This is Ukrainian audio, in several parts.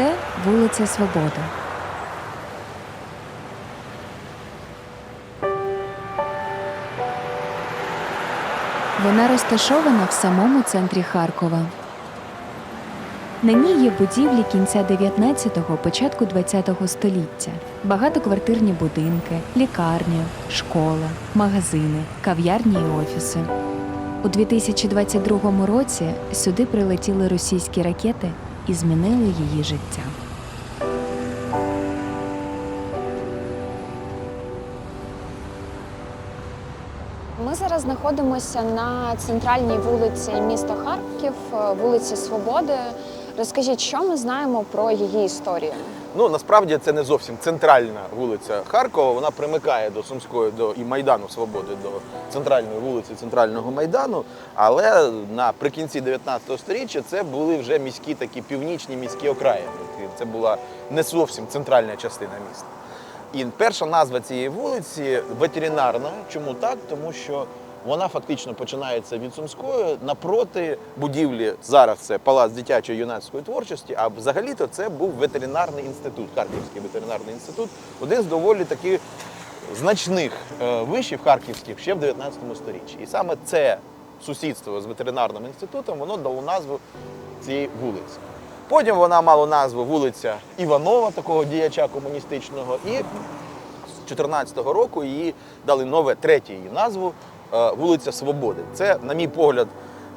Це вулиця Свободи. Вона розташована в самому центрі Харкова. На ній є будівлі кінця 19-го, початку 20-го століття, багатоквартирні будинки, лікарня, школа, магазини, кав'ярні і офіси. У 2022 році сюди прилетіли російські ракети і змінили її життя. Ми зараз знаходимося на центральній вулиці міста Харків, е, вулиці Свободи. Розкажіть, що ми знаємо про її історію? Ну насправді це не зовсім центральна вулиця Харкова. Вона примикає до Сумської до і Майдану Свободи до центральної вулиці Центрального Майдану. Але наприкінці 19 століття це були вже міські такі північні міські окраїни. Це була не зовсім центральна частина міста. І перша назва цієї вулиці ветеринарна. Чому так? Тому що вона фактично починається від Сумської напроти будівлі. Зараз це палац дитячої юнацької творчості. А взагалі-то це був ветеринарний інститут, Харківський ветеринарний інститут, один з доволі таких значних е, вишів харківських ще в 19 сторіччі. І саме це сусідство з ветеринарним інститутом воно дало назву цієї вулиці. Потім вона мала назву вулиця Іванова, такого діяча комуністичного, і з 14-го року її дали нове третє її назву вулиця Свободи. Це, на мій погляд,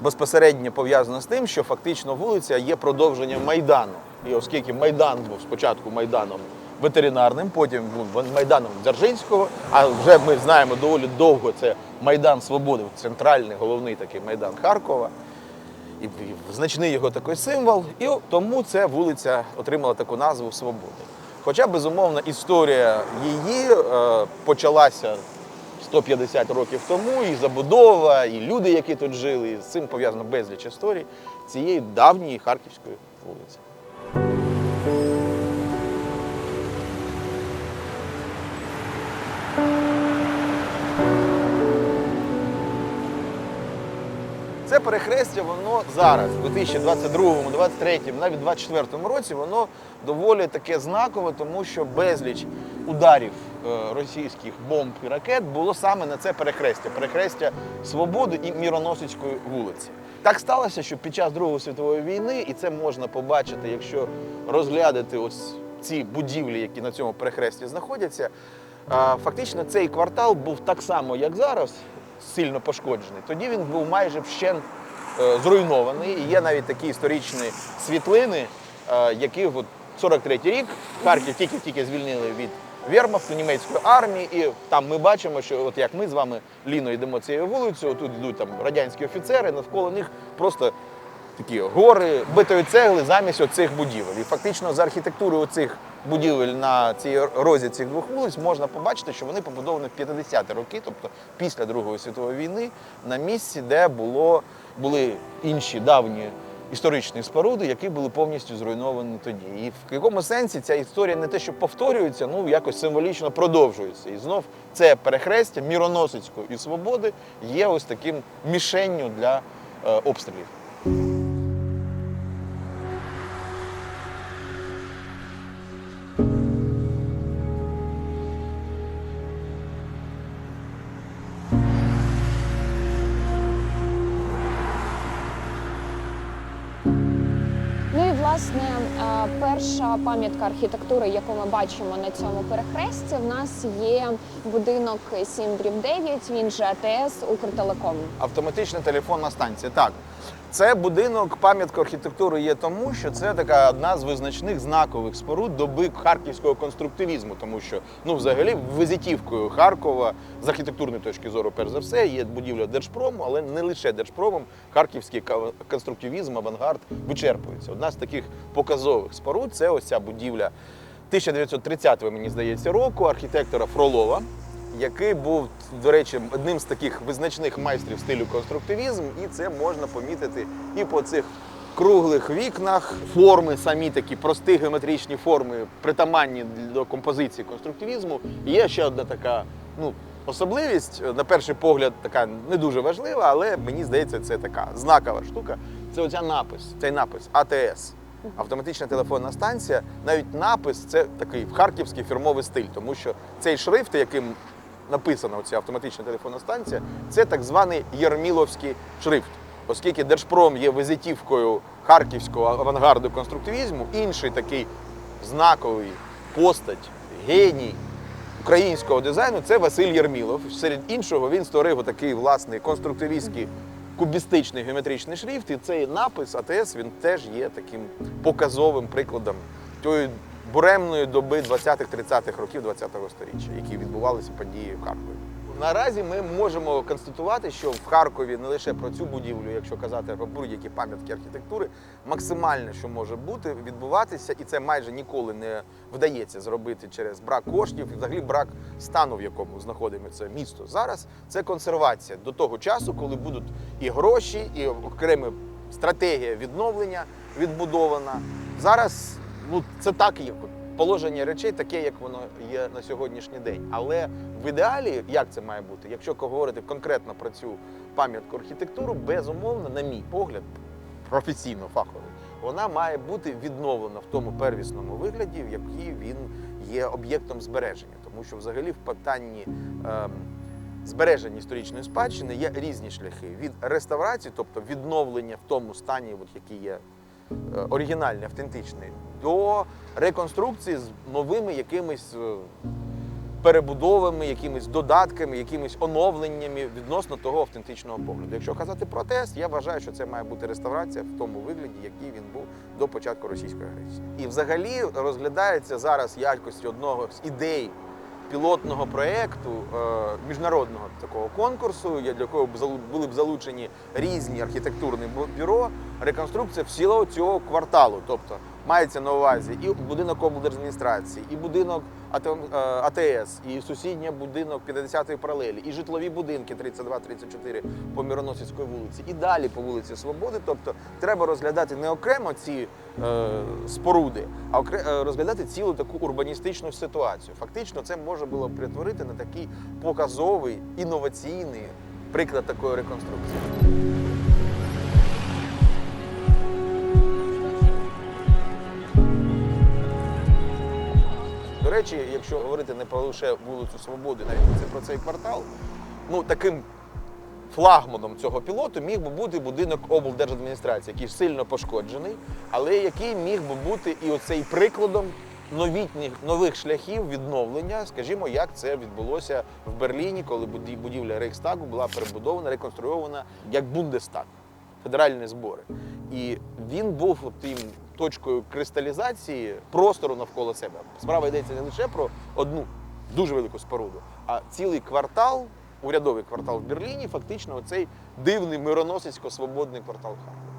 безпосередньо пов'язано з тим, що фактично вулиця є продовженням Майдану. І оскільки Майдан був спочатку Майданом ветеринарним, потім був Майданом Дзержинського, а вже ми знаємо доволі довго це Майдан Свободи, центральний головний такий Майдан Харкова і значний його такий символ, і тому ця вулиця отримала таку назву Свободи. Хоча, безумовно, історія її е, почалася 150 років тому, і забудова, і люди, які тут жили, і з цим пов'язано безліч історій цієї давньої харківської вулиці. Перехрестя, воно зараз, у 2022, 2023, навіть 2024 році, воно доволі таке знакове, тому що безліч ударів е, російських бомб і ракет було саме на це перехрестя, перехрестя Свободи і Міроносицької вулиці. Так сталося, що під час Другої світової війни, і це можна побачити, якщо розглядати ось ці будівлі, які на цьому перехресті знаходяться, е, фактично цей квартал був так само, як зараз, сильно пошкоджений. Тоді він був майже вщент зруйнований. І є навіть такі історичні світлини, е, які от 43-й рік Харків тільки-тільки звільнили від Вермахту, німецької армії, і там ми бачимо, що от як ми з вами Ліно йдемо цією вулицею, тут йдуть там радянські офіцери, навколо них просто такі гори битої цегли замість оцих будівель. І фактично за архітектурою цих будівель на цій розі цих двох вулиць можна побачити, що вони побудовані в 50-ті роки, тобто після Другої світової війни, на місці, де було, були інші давні історичні споруди, які були повністю зруйновані тоді. І в якому сенсі ця історія не те, що повторюється, ну якось символічно продовжується. І знов це перехрестя Міроносицької Свободи є ось таким мішенню для е, обстрілів. Власне е, перша пам'ятка архітектури, яку ми бачимо на цьому перехресті, в нас є будинок 7 9, він же АТС Укртелеком. Автоматична телефонна станція. Так. Це будинок пам'ятка архітектури є тому, що це така одна з визначних знакових споруд доби харківського конструктивізму, тому що ну, взагалі визитівкою Харкова з архітектурної точки зору, перш за все, є будівля Держпрому, але не лише Держпромом, харківський конструктивізм, авангард вичерпується. Одна з таких показових споруд це ось ця будівля 1930-го, мені здається, року архітектора Фролова який був, до речі, одним з таких визначних майстрів стилю конструктивізм, і це можна помітити і по цих круглих вікнах. Форми самі такі прості геометричні форми, притаманні до композиції конструктивізму. І є ще одна така, ну. Особливість, на перший погляд, така не дуже важлива, але мені здається, це така знакова штука. Це оця напис, цей напис АТС. Автоматична телефонна станція, навіть напис це такий харківський фірмовий стиль, тому що цей шрифт, яким написана ця автоматична телефонна станція, це так званий Єрміловський шрифт. Оскільки Держпром є визитівкою харківського авангарду конструктивізму, інший такий знаковий постать, геній українського дизайну це Василь Єрмілов. Серед іншого він створив такий власний конструктивістський кубістичний геометричний шрифт, і цей напис АТС він теж є таким показовим прикладом тої буремної доби 20-30-х років 20-го століття, які відбувалися події в Харкові. Наразі ми можемо констатувати, що в Харкові не лише про цю будівлю, якщо казати про будь-які пам'ятки архітектури, максимальне, що може бути, відбуватися, і це майже ніколи не вдається зробити через брак коштів і взагалі брак стану, в якому знаходиться місто зараз. Це консервація до того часу, коли будуть і гроші, і окрема стратегія відновлення відбудована. Зараз ну це так є. Положення речей таке, як воно є на сьогоднішній день. Але в ідеалі, як це має бути, якщо говорити конкретно про цю пам'ятку архітектуру, безумовно, на мій погляд, професійно фаховий, вона має бути відновлена в тому первісному вигляді, в який він є об'єктом збереження. Тому що взагалі в питанні ем, збереження історичної спадщини є різні шляхи від реставрації, тобто відновлення в тому стані, от, який є е, оригінальний, автентичний, до реконструкції з новими якимись е, перебудовами, якимись додатками, якимись оновленнями відносно того автентичного погляду. Якщо казати про ТЕС, я вважаю, що це має бути реставрація в тому вигляді, який він був до початку російської агресії. І взагалі розглядається зараз якості одного з ідей пілотного проєкту е, міжнародного такого конкурсу, для якого були б залучені різні архітектурні бюро, реконструкція всього цього кварталу. Тобто мається на увазі і будинок облдержадміністрації, і будинок АТС, і сусідній будинок 50-ї паралелі, і житлові будинки 32-34 по Мироносицької вулиці, і далі по вулиці Свободи. Тобто треба розглядати не окремо ці е, споруди, а окре- е, розглядати цілу таку урбаністичну ситуацію. Фактично, це може було перетворити на такий показовий інноваційний приклад такої реконструкції. Речі, якщо говорити не про лише вулицю Свободи, навіть це про цей квартал, ну таким флагманом цього пілоту міг би бути будинок облдержадміністрації, який сильно пошкоджений, але який міг би бути і оцей прикладом новітніх нових шляхів відновлення, скажімо, як це відбулося в Берліні, коли будівля Рейхстагу була перебудована, реконструйована як Бундестаг, федеральні збори. І він був тим точкою кристалізації простору навколо себе. Справа йдеться не лише про одну дуже велику споруду, а цілий квартал, урядовий квартал в Берліні, фактично оцей дивний мироносицько-свободний квартал Харкова.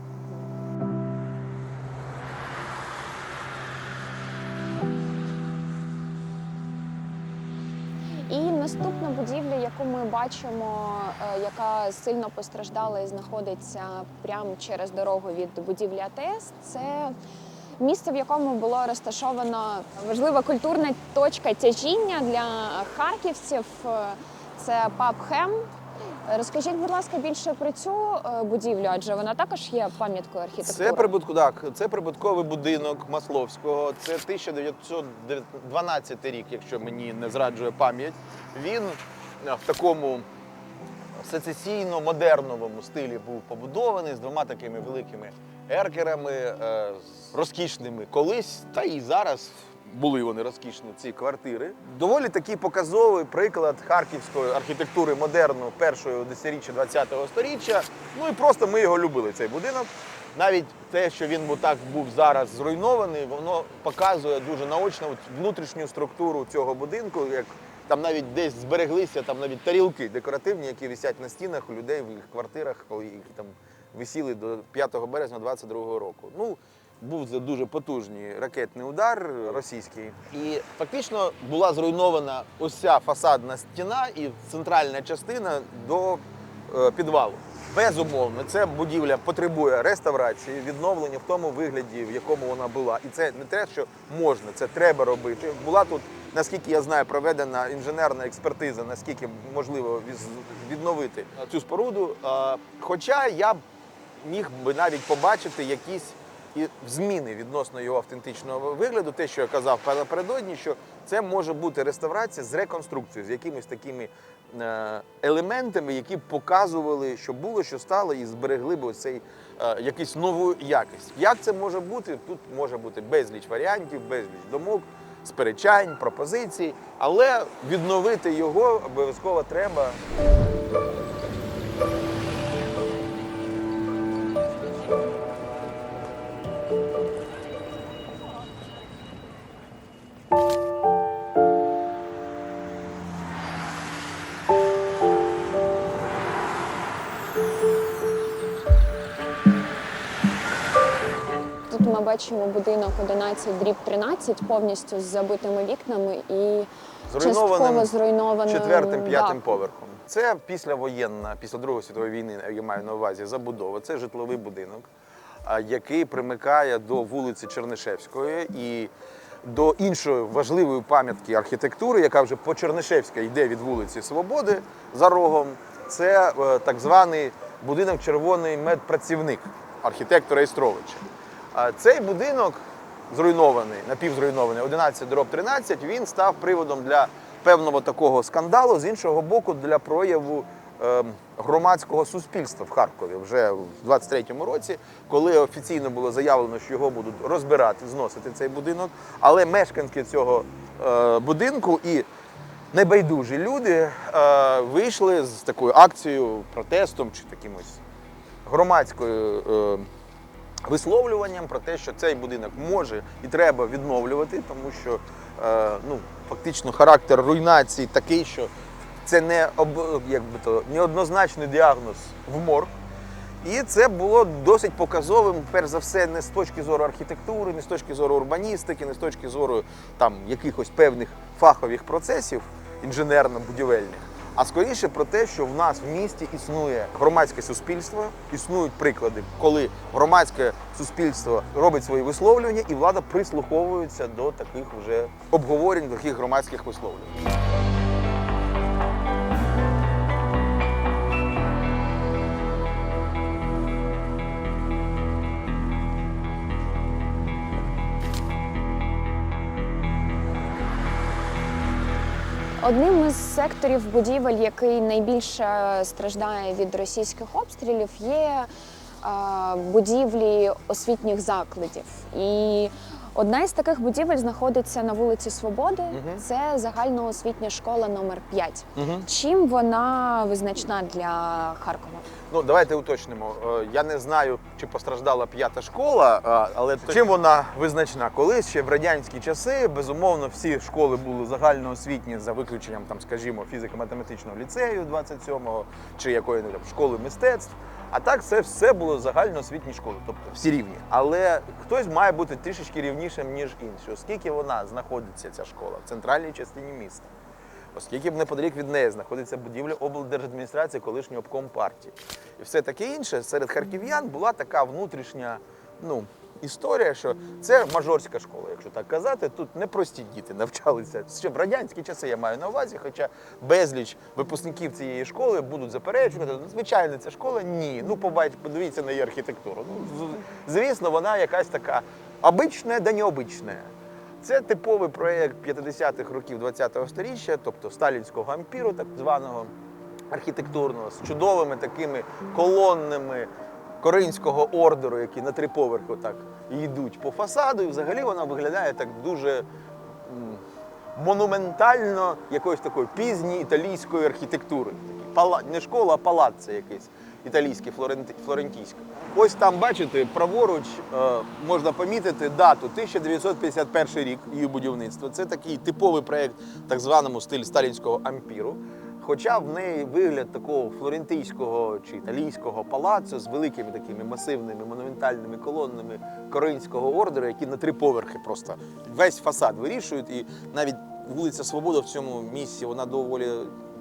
І наступна будівля, яку ми бачимо, е, яка сильно постраждала і знаходиться прямо через дорогу від будівлі АТС, це місце, в якому було розташовано важлива культурна точка тяжіння для харківців. Це паб Хем. Розкажіть, будь ласка, більше про цю е, будівлю, адже вона також є пам'яткою архітектури. Це прибутку, так, це прибутковий будинок Масловського. Це 1912 рік, якщо мені не зраджує пам'ять. Він е, в такому сецесійно-модерновому стилі був побудований з двома такими великими еркерами, е, розкішними колись, та і зараз. Були вони розкішні, ці квартири. Доволі такий показовий приклад харківської архітектури модерну першого десятиріччя ХХ століття. Ну і просто ми його любили, цей будинок. Навіть те, що він так був зараз зруйнований, воно показує дуже наочно внутрішню структуру цього будинку. Як там навіть десь збереглися там навіть тарілки декоративні, які висять на стінах у людей в їх квартирах, які там висіли до 5 березня 22-го року. Ну, був дуже потужний ракетний удар російський. І фактично була зруйнована ця фасадна стіна і центральна частина до е, підвалу. Безумовно, ця будівля потребує реставрації, відновлення в тому вигляді, в якому вона була. І це не те, що можна, це треба робити. Була тут, наскільки я знаю, проведена інженерна експертиза, наскільки можливо відновити цю споруду. Е, Хоча я б міг би навіть побачити якісь і зміни відносно його автентичного вигляду, те, що я казав напередодні, що це може бути реставрація з реконструкцією, з якимись такими е, елементами, які показували, що було, що стало, і зберегли б цей е, якусь нову якість. Як це може бути? Тут може бути безліч варіантів, безліч думок, сперечань, пропозицій, але відновити його обов'язково треба. Бачимо будинок 11 дріб 13 повністю з забитими вікнами і частково Зруйнованим четвертим, п'ятим поверхом. Це післявоєнна, після Другої світової війни, я маю на увазі забудова. Це житловий будинок, який примикає до вулиці Чернишевської і до іншої важливої пам'ятки архітектури, яка вже по Чернишевська йде від вулиці Свободи за рогом. Це е, так званий будинок Червоний медпрацівник архітектора Істровича. Цей будинок зруйнований, напівзруйнований, 11 дроб 13, він став приводом для певного такого скандалу, з іншого боку, для прояву е, громадського суспільства в Харкові вже в 23-му році, коли офіційно було заявлено, що його будуть розбирати, зносити цей будинок. Але мешканки цього е, будинку і небайдужі люди е, вийшли з такою акцією, протестом чи такимось громадською. Висловлюванням про те, що цей будинок може і треба відновлювати, тому що е, ну, фактично характер руйнації такий, що це не як би то, неоднозначний діагноз в морг. І це було досить показовим, перш за все, не з точки зору архітектури, не з точки зору урбаністики, не з точки зору там, якихось певних фахових процесів інженерно-будівельних, а скоріше про те, що в нас в місті існує громадське суспільство, існують приклади, коли громадське суспільство робить свої висловлювання, і влада прислуховується до таких вже обговорень, таких громадських висловлювань. Одним із секторів будівель, який найбільше страждає від російських обстрілів, є е, будівлі освітніх закладів. І одна із таких будівель знаходиться на вулиці Свободи. Це загальноосвітня школа номер 5. Угу. Чим вона визначна для Харкова? Ну, давайте уточнимо. Е, Я не знаю, чи постраждала п'ята школа, а, але чим вона визначна? Колись ще в радянські часи, безумовно, всі школи були загальноосвітні за виключенням, там, скажімо, фізико-математичного ліцею 27-го чи якої там школи мистецтв. А так це все було загальноосвітні школи, тобто всі рівні. Але хтось має бути трішечки рівнішим, ніж інші, оскільки вона знаходиться, ця школа, в центральній частині міста. Оскільки б неподалік від неї знаходиться будівля облдержадміністрації колишнього обком партії. І все таке інше серед харків'ян була така внутрішня ну, історія, що це мажорська школа, якщо так казати. Тут непрості діти навчалися. Ще в радянські часи я маю на увазі, хоча безліч випускників цієї школи будуть заперечувати. «Ну, Звичайно, ця школа ні. Ну, подивіться на її архітектуру. Ну, звісно, вона якась така обична да необична. Це типовий проєкт 50-х років 20-го сторіччя, тобто сталінського ампіру, так званого архітектурного, з чудовими такими колоннами коринського ордеру, які на три поверхи так йдуть по фасаду. І взагалі вона виглядає так дуже монументально якоюсь такою пізньої італійської архітектури. Пала... Не школа, а палац це якийсь італійський, флорентійський. Ось там, бачите, праворуч е, можна помітити дату 1951 рік її будівництва. Це такий типовий проєкт так званому стилі сталінського ампіру. Хоча в неї вигляд такого флорентійського чи італійського палацу з великими такими масивними монументальними колоннами коринського ордеру, які на три поверхи просто весь фасад вирішують. І навіть вулиця Свобода в цьому місці вона доволі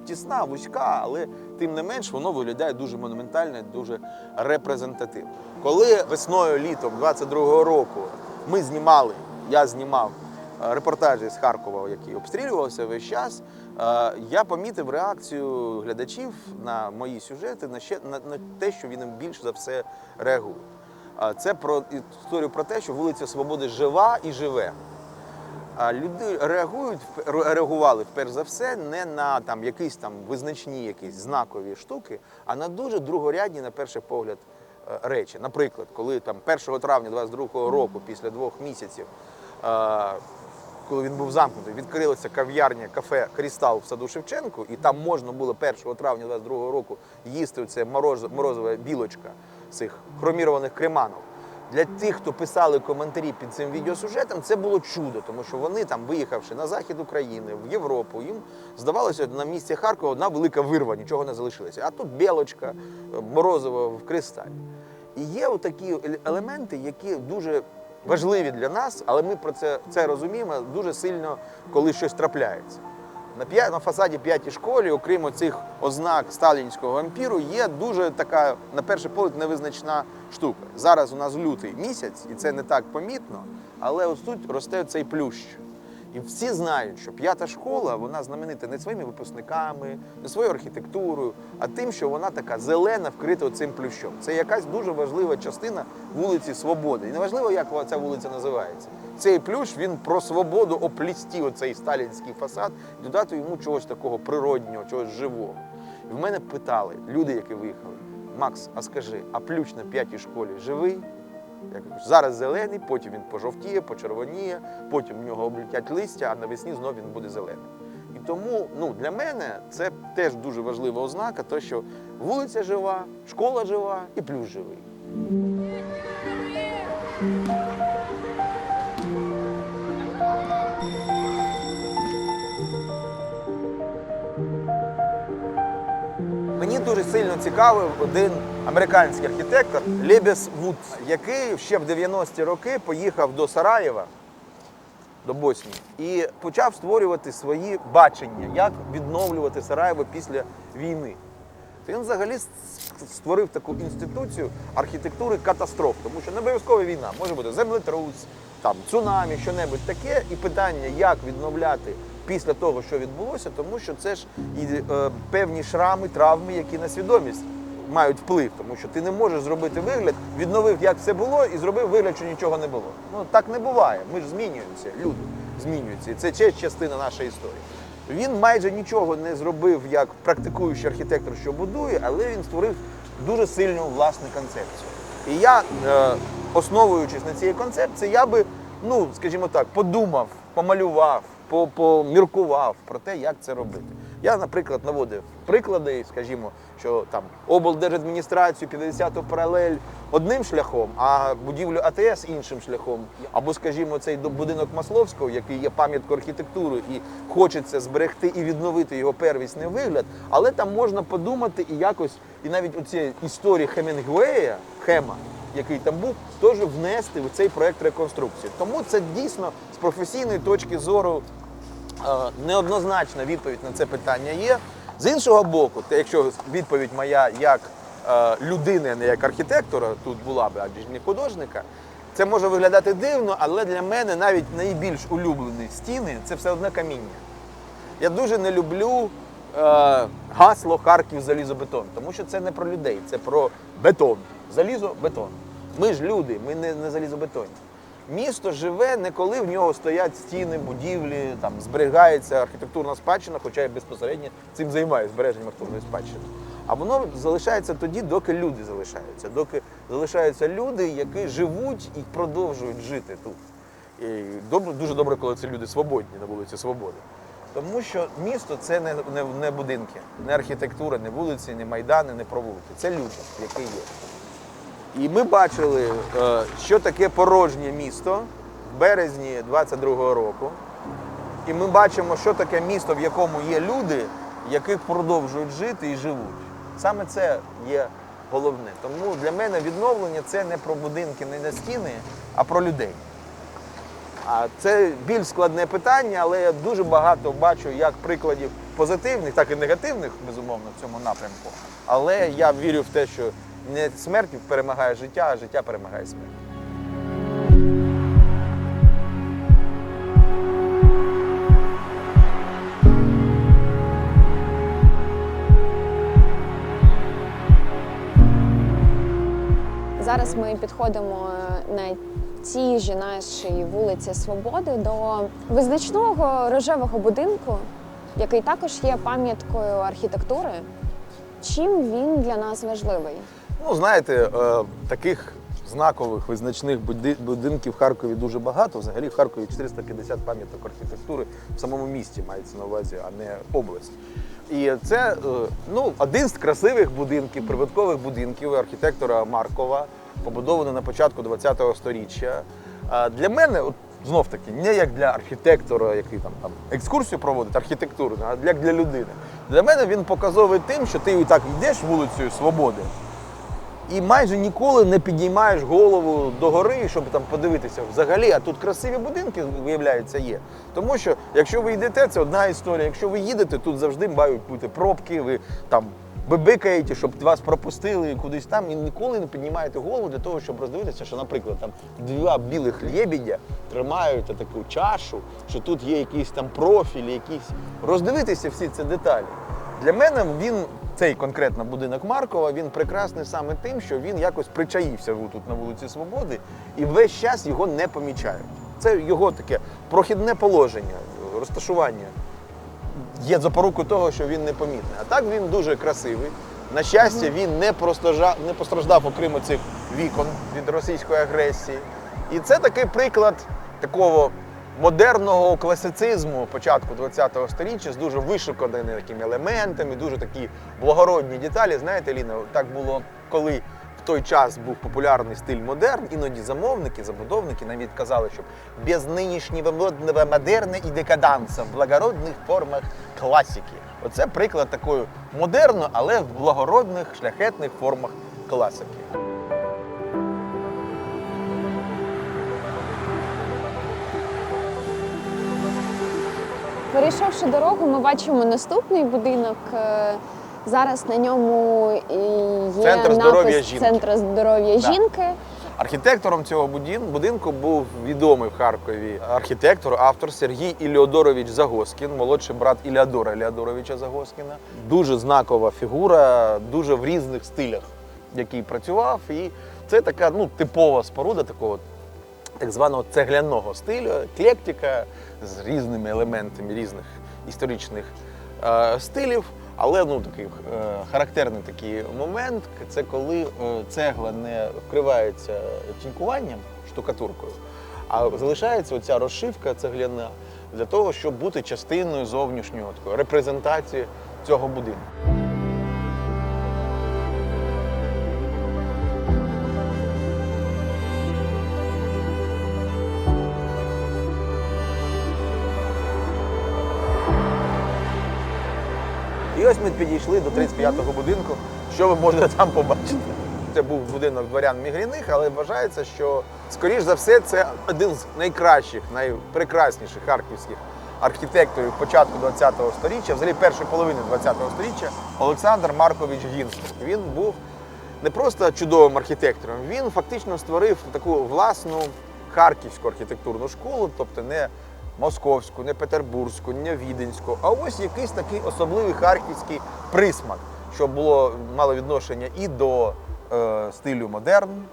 тісна, вузька, але тим не менш воно виглядає дуже монументально, дуже репрезентативно. Коли весною, літом 22-го року ми знімали, я знімав е, репортажі з Харкова, який обстрілювався весь час, е, я помітив реакцію глядачів на мої сюжети, на ще на, на те, що він більш за все реагує. Це про історію про те, що вулиця Свободи жива і живе. А люди реагують реагували перш за все не на там якісь там визначні, якісь знакові штуки, а на дуже другорядні, на перший погляд, е, речі. Наприклад, коли там 1 травня 22-го року, після двох місяців, е, коли він був замкнутий, відкрилася кав'ярня кафе Крістал в саду Шевченку, і там можна було 1 травня 22-го року їсти це морозова білочка цих хромірованих креманок. Для тих, хто писали коментарі під цим відеосюжетом, це було чудо, тому що вони там, виїхавши на захід України, в Європу, їм здавалося, на місці Харкова одна велика вирва, нічого не залишилося. А тут білочка, морозиво в кристалі. І є такі елементи, які дуже важливі для нас, але ми про це, це розуміємо дуже сильно, коли щось трапляється. На, на фасаді п'ятій школі, окрім цих ознак сталінського ампіру, є дуже така, на перший погляд, невизначна штука. Зараз у нас лютий місяць, і це не так помітно, але ось тут росте цей плющ. І всі знають, що п'ята школа вона знаменита не своїми випускниками, не своєю архітектурою, а тим, що вона така зелена, вкрита цим плющом. Це якась дуже важлива частина вулиці Свободи. І неважливо, як ця вулиця називається. Цей плющ він про свободу оплісті оцей сталінський фасад, і додати йому чогось такого природнього, чогось живого. І в мене питали люди, які виїхали: Макс, а скажи, а плющ на п'ятій школі живий? Зараз зелений, потім він пожовтіє, почервоніє, потім в нього облітять листя, а навесні знов він буде зелений. І тому ну, для мене це теж дуже важлива ознака, то що вулиця жива, школа жива і плюс живий. Мені дуже сильно цікавив один американський архітектор Лебес Вуд, який ще в 90-ті роки поїхав до Сараєва, до Боснії, і почав створювати свої бачення, як відновлювати Сараєво після війни. То він взагалі створив таку інституцію архітектури катастроф, тому що не обов'язково війна, може бути землетрус, там цунамі, що-небудь таке, і питання, як відновляти після того, що відбулося, тому що це ж і е, певні шрами, травми, які на свідомість мають вплив, тому що ти не можеш зробити вигляд, відновив, як все було, і зробив вигляд, що нічого не було. Ну так не буває. Ми ж змінюємося, люди змінюються. І це частина нашої історії. Він майже нічого не зробив як практикуючий архітектор, що будує, але він створив дуже сильну власну концепцію. І я, е, основуючись на цій концепції, я би, ну, скажімо так, подумав, помалював, по- поміркував про те, як це робити. Я, наприклад, наводив приклади, скажімо, що там облдержадміністрацію 50-ту паралель одним шляхом, а будівлю АТС іншим шляхом. Або, скажімо, цей будинок Масловського, який є пам'яткою архітектури, і хочеться зберегти і відновити його первісний вигляд, але там можна подумати і якось, і навіть оці історії Хемінгуея, Хема, який там був, теж внести в цей проект реконструкції. Тому це дійсно з професійної точки зору неоднозначна відповідь на це питання є. З іншого боку, якщо відповідь моя як е, людини, не як архітектора, тут була б, адже не художника, це може виглядати дивно, але для мене навіть найбільш улюблені стіни це все одне каміння. Я дуже не люблю е, гасло Харків залізобетон, тому що це не про людей, це про бетон. Залізо бетон. Ми ж люди, ми не, не залізобетонні. Місто живе не коли в нього стоять стіни, будівлі, там зберігається архітектурна спадщина, хоча я безпосередньо цим займаюся збереженням архітектурної спадщини. А воно залишається тоді, доки люди залишаються, доки залишаються люди, які живуть і продовжують жити тут. І добре, дуже добре, коли це люди свободні на вулиці Свободи. Тому що місто це не, не, не будинки, не архітектура, не вулиці, не майдани, не провулки. Це люди, які є. І ми бачили, е, що таке порожнє місто в березні 22-го року. І ми бачимо, що таке місто, в якому є люди, які продовжують жити і живуть. Саме це є головне. Тому для мене відновлення це не про будинки, не на стіни, а про людей. А це більш складне питання, але я дуже багато бачу як прикладів позитивних, так і негативних, безумовно, в цьому напрямку. Але я вірю в те, що не смерть перемагає життя, а життя перемагає смерть. Зараз ми підходимо е, на цій же нашій вулиці Свободи до визначного рожевого будинку, який також є пам'яткою архітектури. Чим він для нас важливий? Ну, знаєте, е, таких знакових визначних будинків в Харкові дуже багато. Взагалі в Харкові 450 пам'яток архітектури в самому місті мається на увазі, а не область. І це е, ну, один з красивих будинків, прибуткових будинків архітектора Маркова, побудований на початку ХХ століття. А Для мене, от, знов таки, не як для архітектора, який там, там екскурсію проводить архітектурну, а як для людини. Для мене він показовий тим, що ти так йдеш вулицею Свободи, і майже ніколи не підіймаєш голову догори, щоб там подивитися взагалі. А тут красиві будинки, виявляється, є. Тому що якщо ви йдете, це одна історія. Якщо ви їдете, тут завжди мають бути пробки, ви там бибикаєте, щоб вас пропустили кудись там, і ніколи не піднімаєте голову для того, щоб роздивитися, що, наприклад, там два білих лєбідя тримають таку чашу, що тут є якісь там профілі, якісь роздивитися всі ці деталі. Для мене він, цей конкретно будинок Маркова, він прекрасний саме тим, що він якось причаївся тут на вулиці Свободи і весь час його не помічають. Це його таке прохідне положення, розташування. Є запорукою того, що він непомітний. А так він дуже красивий. На щастя, він не постраждав, не постраждав, окрім цих вікон від російської агресії. І це такий приклад такого модерного класицизму початку ХХ століття з дуже вишуканими такими елементами, дуже такі благородні деталі. Знаєте, Ліна, так було, коли в той час був популярний стиль модерн, іноді замовники, забудовники навіть казали, що без нинішнього модерна і декаданса в благородних формах класики. Оце приклад такої модерну, але в благородних шляхетних формах класики. Перейшовши дорогу, ми бачимо наступний будинок. Е, Зараз на ньому є Центр здоров'я жінки. Центр здоров'я Да. жінки. Архітектором цього будинку був відомий в Харкові архітектор, автор Сергій Іліодорович Загоскін, молодший брат Іліадора Іліадоровича Загоскіна. Дуже знакова фігура, дуже в різних стилях, який працював. І це така ну, типова споруда такого так званого цегляного стилю, еклектика з різними елементами різних історичних е, стилів. Але ну такий е, характерний такий момент це коли е, цегла не вкривається тінькуванням, штукатуркою, а залишається оця розшивка цегляна для того, щоб бути частиною зовнішнього такої репрезентації цього будинку. Підійшли до 35-го будинку. Що ви можете там побачити? Це був будинок дворян Мігріних, але вважається, що скоріш за все це один з найкращих, найпрекрасніших харківських архітекторів початку ХХ століття, взагалі першої половини ХХ століття, Олександр Маркович Гінський. Він був не просто чудовим архітектором, він фактично створив таку власну харківську архітектурну школу, тобто не московську, не петербурзьку, не віденську, а ось якийсь такий особливий харківський присмак, що було мало відношення і до е, стилю модерн,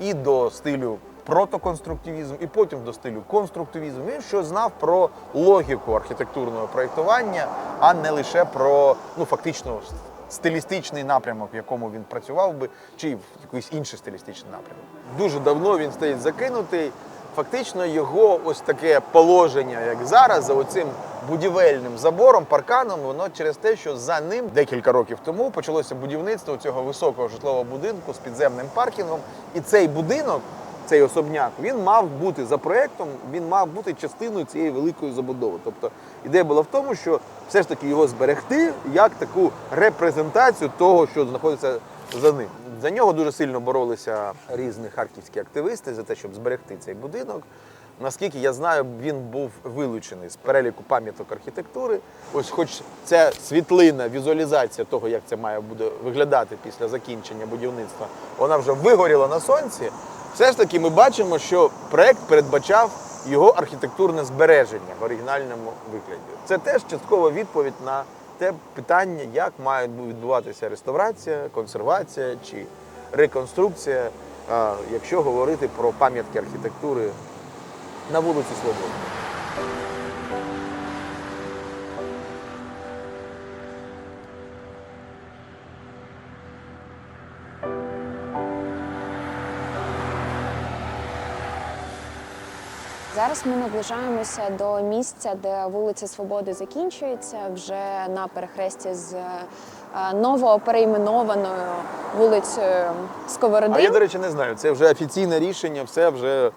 і до стилю протоконструктивізм, і потім до стилю конструктивізм. Він що знав про логіку архітектурного проєктування, а не лише про ну фактично стилістичний напрямок, в якому він працював би, чи в якийсь інший стилістичний напрямок. Дуже давно він стоїть закинутий. Фактично його ось таке положення, як зараз, за оцим будівельним забором, парканом, воно через те, що за ним декілька років тому почалося будівництво цього високого житлового будинку з підземним паркінгом. І цей будинок, цей особняк, він мав бути за проектом, він мав бути частиною цієї великої забудови. Тобто ідея була в тому, що все ж таки його зберегти як таку репрезентацію того, що знаходиться за ним. За нього дуже сильно боролися різні харківські активісти за те, щоб зберегти цей будинок. Наскільки я знаю, він був вилучений з переліку пам'яток архітектури. Ось, хоч ця світлина, візуалізація того, як це має буде виглядати після закінчення будівництва, вона вже вигоріла на сонці. Все ж таки, ми бачимо, що проект передбачав його архітектурне збереження в оригінальному вигляді. Це теж часткова відповідь на те питання, як має відбуватися реставрація, консервація чи реконструкція якщо говорити про пам'ятки архітектури на вулиці Свободи. Зараз ми наближаємося до місця, де вулиця Свободи закінчується, вже на перехресті з е, новоперейменованою вулицею Сковороди. А я, до речі, не знаю. Це вже офіційне рішення, все вже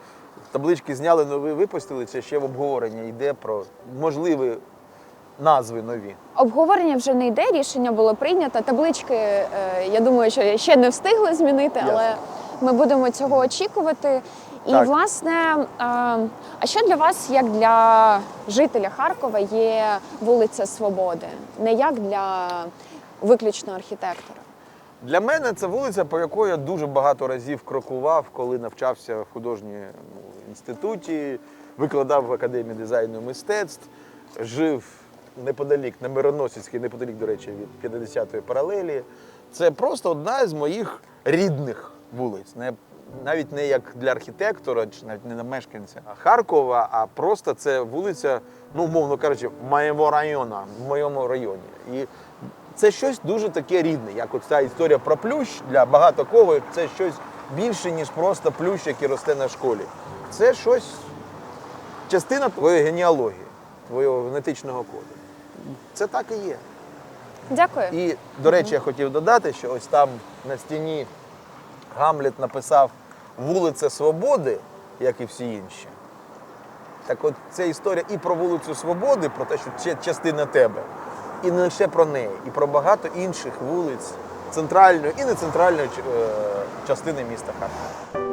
таблички зняли, нові випустили. Це ще в обговоренні йде про можливі назви нові. Обговорення вже не йде, рішення було прийнято. Таблички, е, я думаю, що ще не встигли змінити, але Ясно. ми будемо цього очікувати. І, Так. власне, е, а що для вас, як для жителя Харкова, є вулиця Свободи, не як для виключно архітектора? Для мене це вулиця, по якої я дуже багато разів крокував, коли навчався в художньому інституті, викладав в академії дизайну і мистецтв, жив неподалік на Мироносицькій, неподалік, до речі, від 50-ї паралелі. Це просто одна з моїх рідних вулиць. Не, навіть не як для архітектора, чи навіть не на мешканця Харкова, а просто це вулиця, ну, умовно кажучи, моєго району, в моєму районі. І це щось дуже таке рідне, як от ця історія про плющ для багато кого це щось більше, ніж просто плющ, який росте на школі. Це щось, частина твоєї генеалогії, твого генетичного коду. Це так і є. Дякую. І, до речі, я хотів додати, що ось там на стіні Гамлет написав вулиця Свободи, як і всі інші. Так от це історія і про вулицю Свободи, про те, що частина тебе, і не лише про неї, і про багато інших вулиць центральної і нецентральної е, частини міста Харкова.